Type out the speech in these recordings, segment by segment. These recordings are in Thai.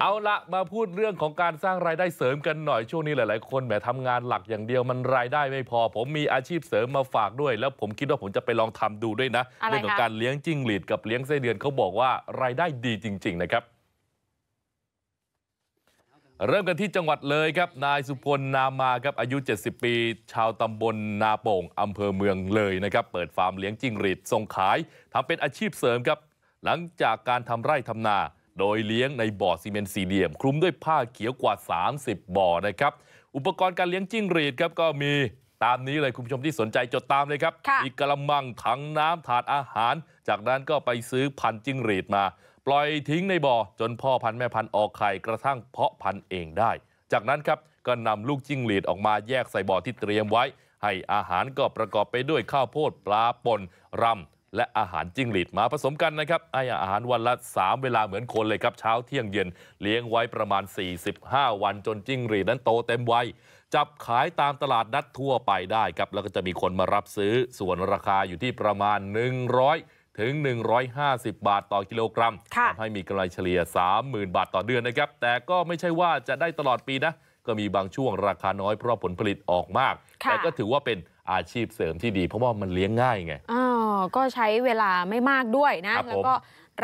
เอาละมาพูดเรื่องของการสร้างรายได้เสริมกันหน่อยช่วงนี้หลาย ๆ คนแหมทำงานหลักอย่างเดียวมันรายได้ไม่พอ ผมมีอาชีพเสริมมาฝากด้วย แล้วผมคิดว่าผมจะไปลองทำดูด้วยนะอะไรเรื่องของคะการเลี้ยงจิ้งหรีดกับเลี้ยงไส้เดือนเขาบอกว่ารายได้ดีจริง ๆ นะครับ เริ่มกันที่จังหวัดเลยครับ นายสุพลนามาครับอายุ 70 ปี ชาวตำบลนาโป่งอำเภอเมืองเลยนะครับเปิดฟาร์มเลี้ยงจิ้งหรีดส่งขายทำเป็นอาชีพเสริมครับ หลังจากการทำไร่ทำนา โดยเลี้ยงในบ่อซีเมนต์สี่เหลี่ยม คลุมด้วยผ้าเขียวกว่า 30 บ่อนะครับ อุปกรณ์การเลี้ยงจิ้งหรีดครับก็มีตามนี้เลยคุณผู้ชมที่สนใจจดตามเลยครับค่ะมีกระมังถังน้ำถาดอาหาร จากนั้นก็ไปซื้อพันธุ์จิ้งหรีดมา ปล่อยทิ้งในบ่อ จนพ่อพันธุ์แม่พันธุ์ออกไข่กระทั่งเพาะพันธุ์เองได้ จากนั้นครับก็นำลูกจิ้งหรีดออกมาแยกใส่บ่อที่เตรียมไว้ ให้อาหารก็ประกอบไปด้วยข้าวโพดปลาป่นรำ และอาหารจิ้งหรีดมาผสมกันนะครับให้อาหารวันละ3เวลาเหมือนคนเลยครับเช้าเที่ยงเย็นเลี้ยงไว้ประมาณ 45 วันจนจิ้งหรีดนั้นโตเต็มวัยจับขายตามตลาดนัดทั่วไปได้ครับแล้วก็จะมีคนมารับซื้อส่วนราคาอยู่ที่ประมาณ 100 ถึง 150 บาทต่อกิโลกรัมค่ะทำให้มีกำไรเฉลี่ย 30,000 บาทต่อเดือนนะครับ แต่ก็ไม่ใช่ว่าจะได้ตลอดปีนะ ก็มีบางช่วงราคาน้อยเพราะผลผลิตออกมากค่ะแต่ก็ถือว่าเป็นอาชีพเสริมที่ดีเพราะว่ามันเลี้ยงง่ายไงอ๋อ ก็ใช้เวลาไม่มากด้วยนะครับผมแล้วก็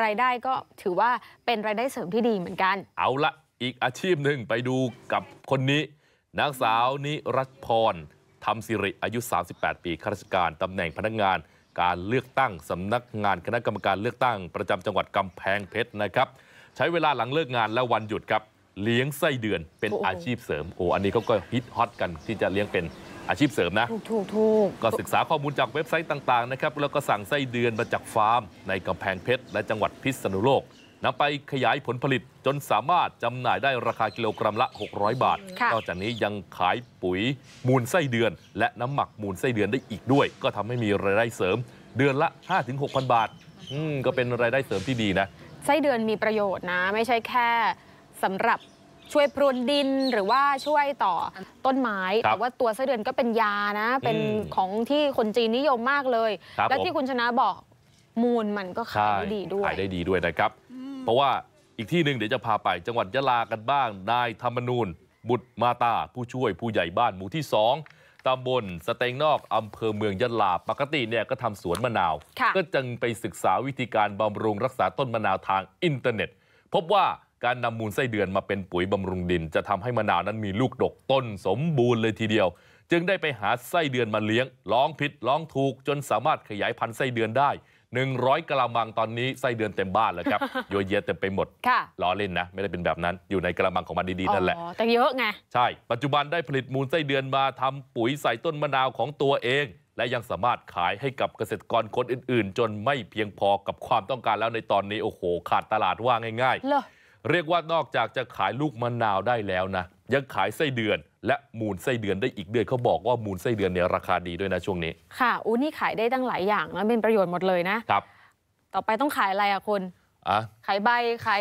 รายได้ก็ถือว่าเป็นรายได้เสริมที่ดีเหมือนกัน เอาละอีกอาชีพหนึ่งไปดูกับคนนี้ นางสาวนิรัตพรทำสิริอายุ 38 ปีข้าราชการตำแหน่งพนักงานการเลือกตั้งสำนักงานคณะกรรมการเลือกตั้ง ประจำจังหวัดกำแพงเพชรนะครับ ใช้เวลาหลังเลิกงานและวันหยุดครับ เลี้ยงไส้เดือนเป็นโอ้โหอาชีพเสริมโอ้อันนี้เขาก็ฮิตฮอตกันที่จะเลี้ยงเป็น อาชีพเสริมนะถูกถูกถูกก็ศึกษาข้อมูลจากเว็บไซต์ต่างๆนะครับแล้วก็สั่งไส้เดือนมาจากฟาร์ม ในกำแพงเพชรและจังหวัดพิษณุโลกนำไปขยายผลผลิตจนสามารถจำหน่ายได้ราคากิโลกรัมละ 600 บาทค่ะนอกจากนี้ยังขายปุ๋ยมูลไส้เดือน และน้ำหมักมูลไส้เดือนได้อีกด้วย ก็ทำให้มีรายได้เสริม เดือนละ 5-6,000 บาทอืมก็เป็นรายได้เสริมที่ดีนะไส้เดือนมีประโยชน์นะ ไม่ใช่แค่สำหรับ ช่วยพรวนดินหรือว่าช่วยต่อต้นไม้ครับแต่ว่าตัวไส้เดือนก็เป็นยานะ เป็นอืมของที่คนจีนนิยมมากเลยครับและผมที่คุณชนะบอกมูลมันก็ขายได้ดีด้วยขายได้ดีด้วยนะครับ เพราะว่าอีกที่หนึ่งเดี๋ยวจะพาไปจังหวัดยะลากันบ้าง นายธรรมนูญบุตรมาตา ผู้ช่วยผู้ใหญ่บ้านหมู่ที่2ตำบลสเตงนอกอำเภอเมืองยะลาปกติเนี่ยก็ทำสวนมะนาวค่ะก็จึงไปศึกษาวิธีการบำรุงรักษาต้นมะนาวทางอินเทอร์เน็ต พบว่า การนำมูลไส้เดือนมาเป็นปุ๋ยบำรุงดินจะทำให้มะนาวนั้นมีลูกดกต้นสมบูรณ์เลยทีเดียว จึงได้ไปหาไส้เดือนมาเลี้ยงลองผิดลองถูกจนสามารถขยายพันธุ์ไส้เดือนได้100กะละมังตอนนี้ไส้เดือนเต็มบ้านแล้วครับโยเยะเต็มไปหมดค่ะล้อเล่นนะ ไม่ได้เป็นแบบนั้นอยู่ในกระมังของมันดีๆนั่นแหละอ๋อแต่เยอะไงใช่ ปัจจุบันได้ผลิตมูลไส้เดือนมาทำปุ๋ยใส่ต้นมะนาวของตัวเอง และยังสามารถขายให้กับเกษตรกรคนอื่น ๆ จนไม่เพียงพอกับความต้องการแล้วในตอนนี้โอ้โห ขาดตลาดว่าง่ายเหรอๆ เรียกว่านอกจากจะขายลูกมะนาวได้แล้วนะยังขายไส้เดือนและมูลไส้เดือนได้อีกด้วยเขาบอกว่ามูลไส้เดือนเนี่ยราคาดีด้วยนะช่วงนี้ค่ะอู้นี่ขายได้ตั้งหลายอย่างนะเป็นประโยชน์หมดเลยนะครับ ต่อไปต้องขายอะไรอะคุณอะขายใบขาย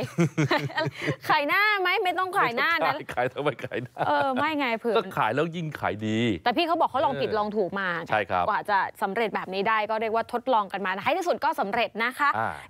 ขายหน้าไหมไม่ต้องขายหน้านะไม่ต้องขายทำไมขายหน้าเออไม่ไงเผื่อก็ขายแล้วยิ่งขายดี แต่พี่เขาบอกเขาลองผิดเออลองถูกมาใช่ครับกว่าจะสำเร็จแบบนี้ได้ก็เรียกว่าทดลองกันมาท้ายที่สุดก็สำเร็จนะคะอ่า